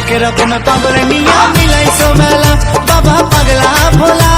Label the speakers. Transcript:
Speaker 1: হরেক রকম পাগল নিয়া মিলাইছো মেলা বাবা পাগলা ভোলা